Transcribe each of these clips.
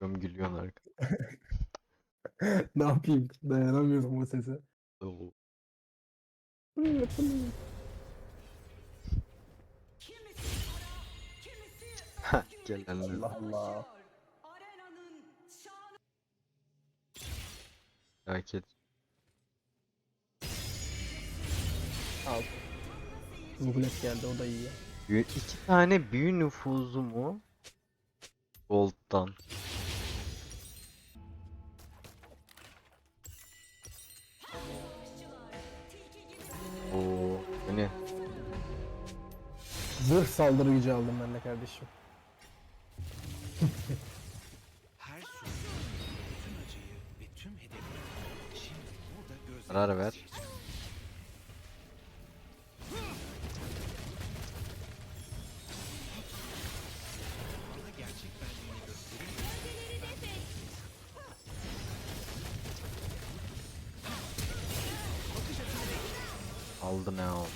Bakıyorum gülüyorsun arka. ne yapayım? Dayanamıyorum o sese. Oo. Heh, gelenler. Allah Allah. Felaket. Al. Rulet geldi o da iyi. Büyü, iki tane büyü nüfuzu mu? Gold'dan. Zırh saldırı gücü aldım ben de kardeşim. Her Karar ver. Aldı ne o?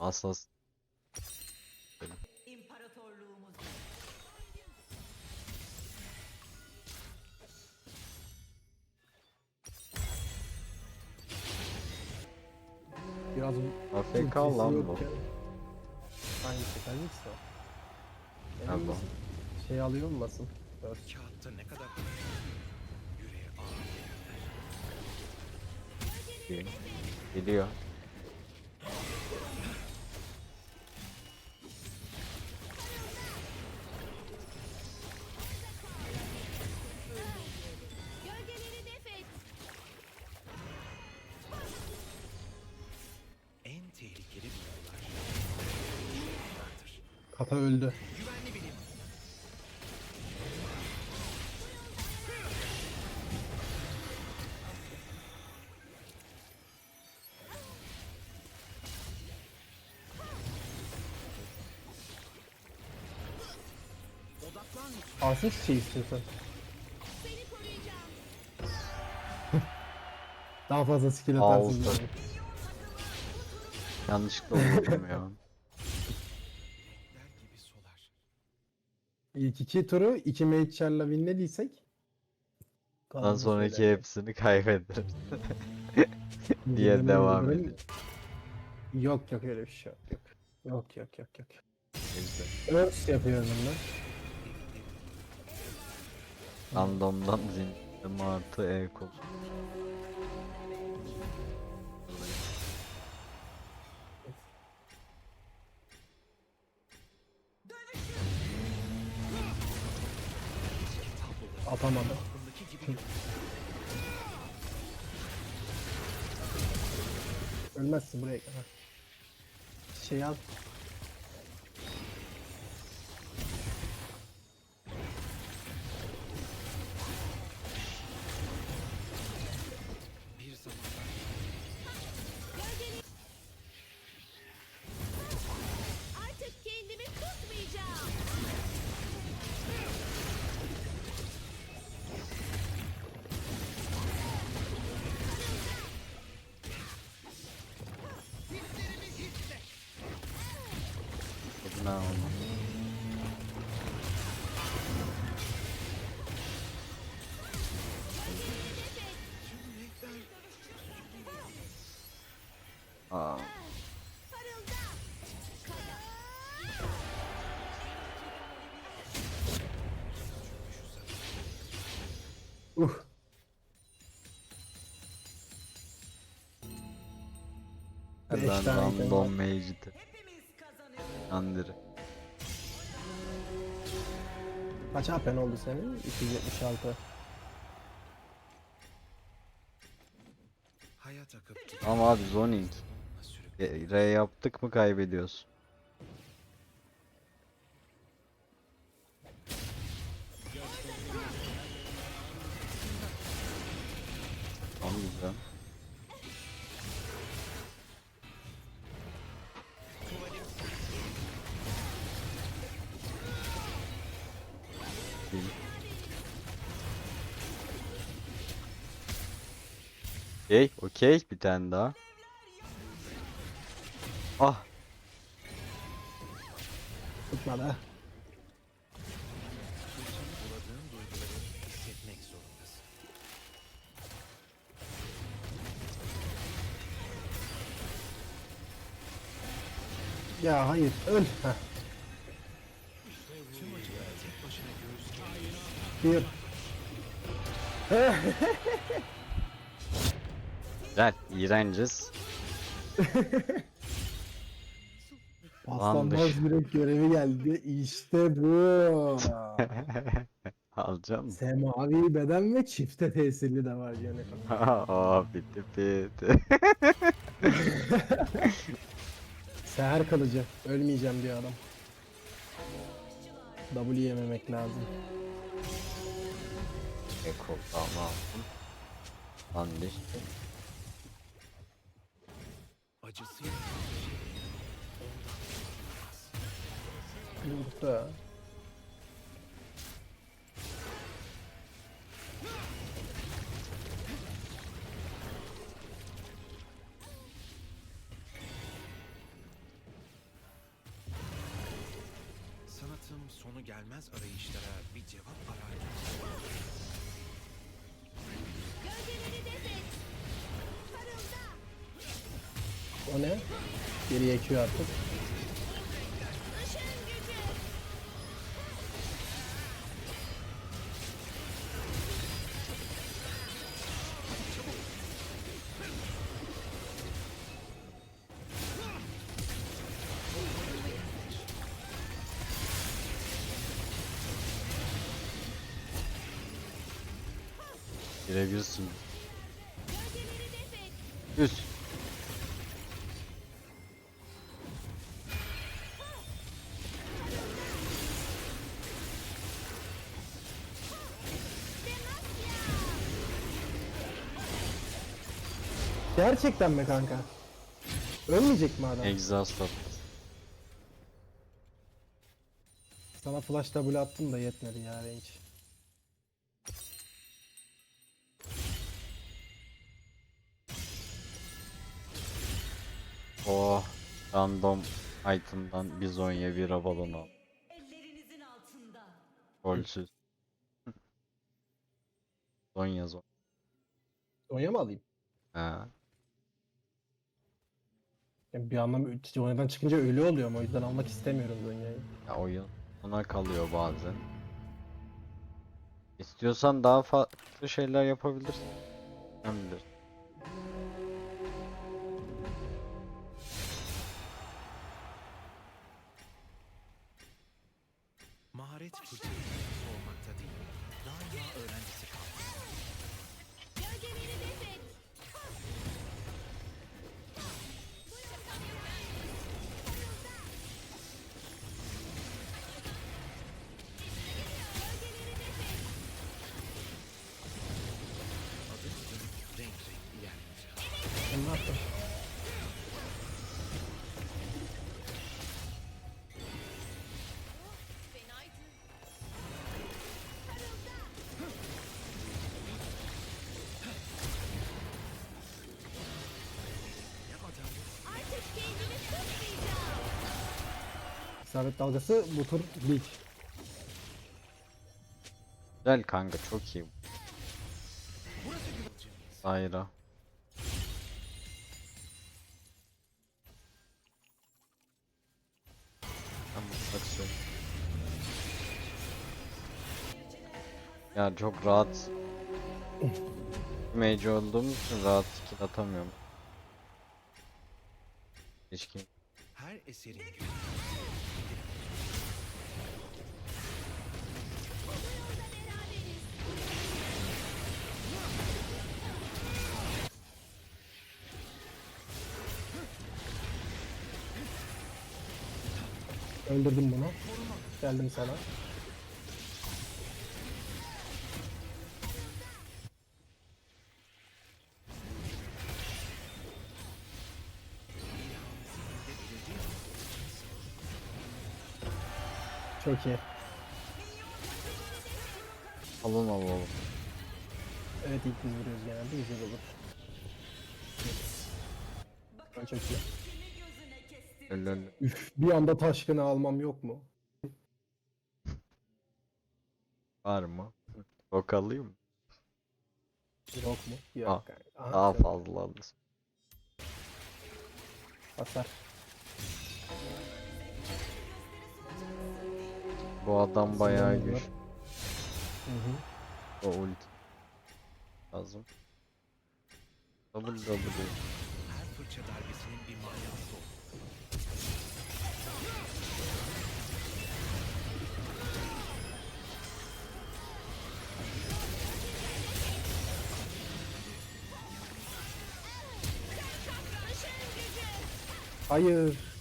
Aslas. İmparatorluğumuz Biraz AFK lan bu. Hangisi? Hangisi o? Emin bu. misin? Şey alıyor olmasın? Dört. kağıtta ne kadar bulgular. Vardır. Kata öldü. Alsın şey istiyorsan. Daha fazla skill atarsın. Yani. Yanlışlıkla vurdum ya. Der gibi solar. İlk iki turu iki mage'lerle winlediysek. Ondan sonraki hepsini kaybederiz. Yemin diye devam ederim. ediyor. Yok yok öyle bir şey yok. Yok yok yok yok. yok. Neyse. Burst yapıyorum ben. Randomdan zindim artı e kol. Atamadım. Ölmezsin buraya ha. Şey al. Ne oldu? Aa, Parılda. Uh. ben Beş tane Yandırı. Kaç AP'n oldu senin? 276. Hayat akıp. Ama abi zoning. E, R yaptık mı kaybediyoruz. Tamam güzel. İyi. Okey, okey. Bir tane daha. Ah, hissetmek zorundasın. Ya hayır öl. Heh. Bir. güzel. İğrenciz. Paslanmaz Tamamdır. yürek görevi geldi. İşte bu. Alacağım. Semavi beden ve çifte tesirli de var yani. Aa bitti bitti. Seher kalıcı. Ölmeyeceğim diyor adam. W yememek lazım. Eko tamam. Anlaş. Acısı yok. Yumurta. Sanatım sonu gelmez arayışlara bir cevap arar. Geriye Q artık. Gerçekten mi kanka? Ölmeyecek mi adam? Exhaust at. Sana flash W attım da yetmedi ya range. Oh. Random item'dan bir Zonya bir Avalon al. Ellerinizin altında. Golsüz. Zonya Zonya. Onya mı alayım? Ha. Yani bir anlam oynadan çıkınca ölü oluyorum o yüzden almak istemiyorum Zonya'yı. Ya oyun ona kalıyor bazen. İstiyorsan daha farklı şeyler yapabilirsin. Kim bilir. İsabet dalgası bu tur lig. Güzel kanka çok iyi. Sayra. Mutlak söyle. Ya çok rahat. Mage olduğum için rahat skill atamıyorum. Hiç kim Her eserin Öldürdüm bunu. Geldim sana. Çok iyi. Alın alalım. Evet ilk biz vuruyoruz genelde güzel olur. Ben çok iyi. Öyle. Üf, bir anda taşkını almam yok mu? Var mı? Yok alayım mı? Yok mu? Yok. Aa, kanka. Aha, Daha sen- fazla alırsın. Hasar. Bu adam bayağı Sinirli güç. Hı hı. O ulti. Lazım. Double double. Her fırça darbesinin bir manası olur. Hayır.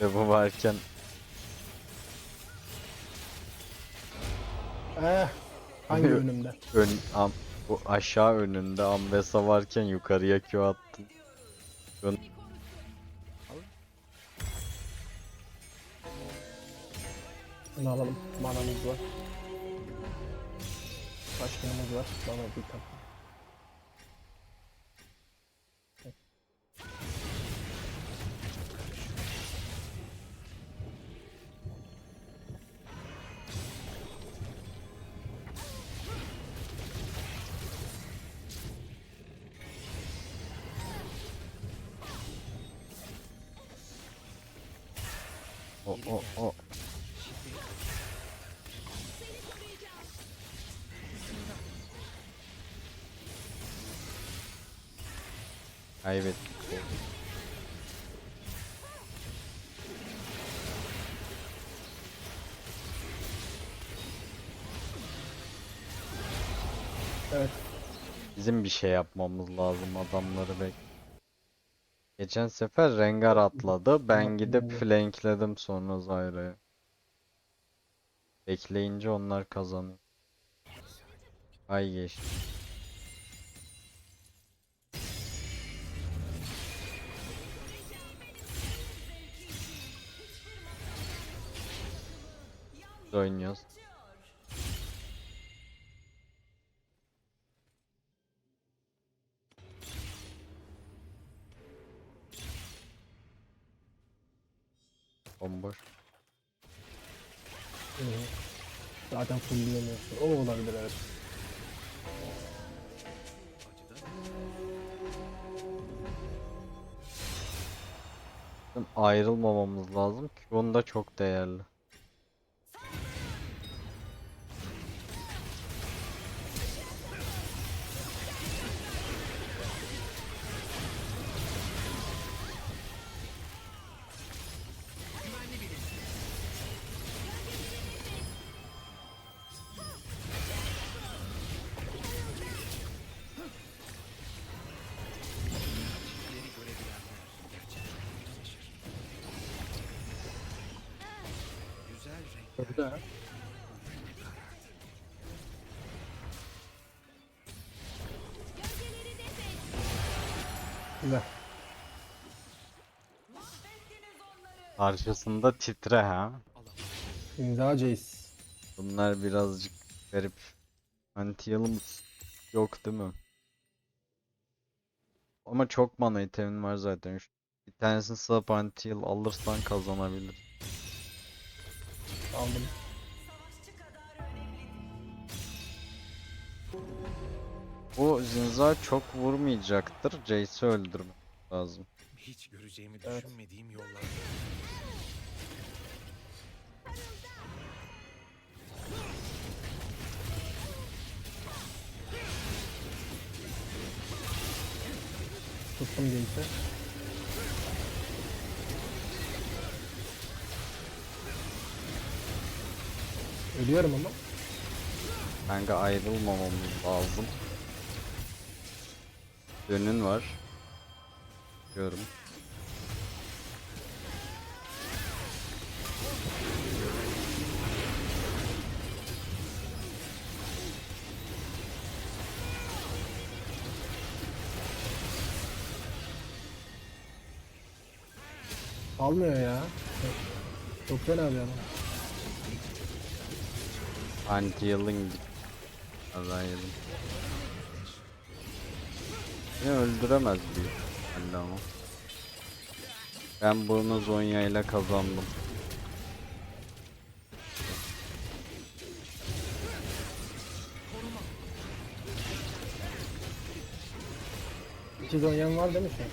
Ve bu varken Eh. Hangi önümde? ön am, bu aşağı önünde Ambesa varken yukarıya Q attın. Bunu alalım. Manamız var. Başkanımız var. Bana bir tane. O o. Kaybettik. Evet. Bizim bir şey yapmamız lazım adamları bek. Geçen sefer Rengar atladı. Ben gidip flankledim sonra Zyra'yı. Bekleyince onlar kazanıyor. Ay geçti. Oynuyoruz. Bomboş. Hı. Zaten fullleyemiyorsun. O olabilir evet. Bizim ayrılmamamız lazım. Q'un da çok değerli. Renkler Güzel. Karşısında titre ha. İmza Jace. Bunlar birazcık garip. Anti-yılımız yok değil mi? Ama çok mana itemin var zaten. Bir tanesini sap anti-yıl alırsan kazanabilir. Aldım. Bu Zinza çok vurmayacaktır. Jace'i öldürmek lazım. hiç göreceğimi Evet. düşünmediğim yollar. Tuttum Jace'i. Ölüyorum ama. Kanka ayrılmamamız lazım. Yönün var. Diyorum. Almıyor ya. Çok fena bir adam. Anti-healing Arayalım. Beni öldüremez büyük ama. Ben bunu Zonya ile kazandım. İki zonyan var değil mi şu an?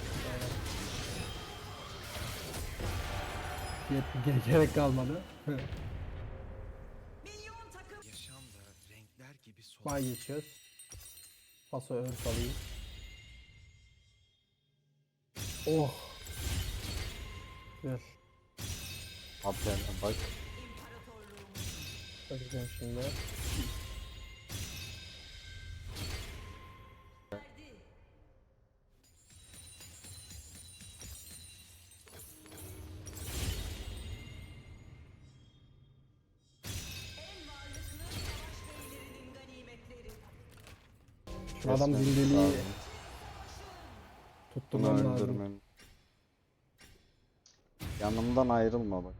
Gerek kalmadı. Bay geçiyoruz. Paso örf alayım. Oh. Güzel. Haberine bak. Bakacağım şimdi. Adam zindeliği tutturmam lazım. Yanımdan ayrılma bak.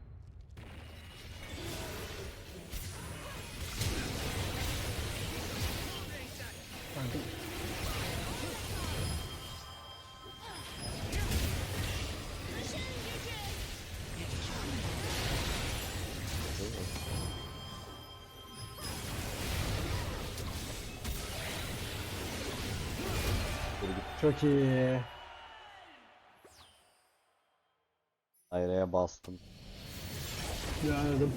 Çok iyi. Daireye bastım. Gördüm.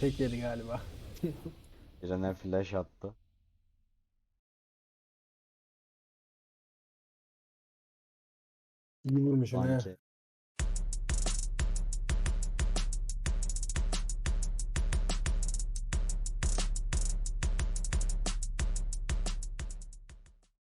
Tek yedi galiba. Birine flash attı. İyi he. Sanki.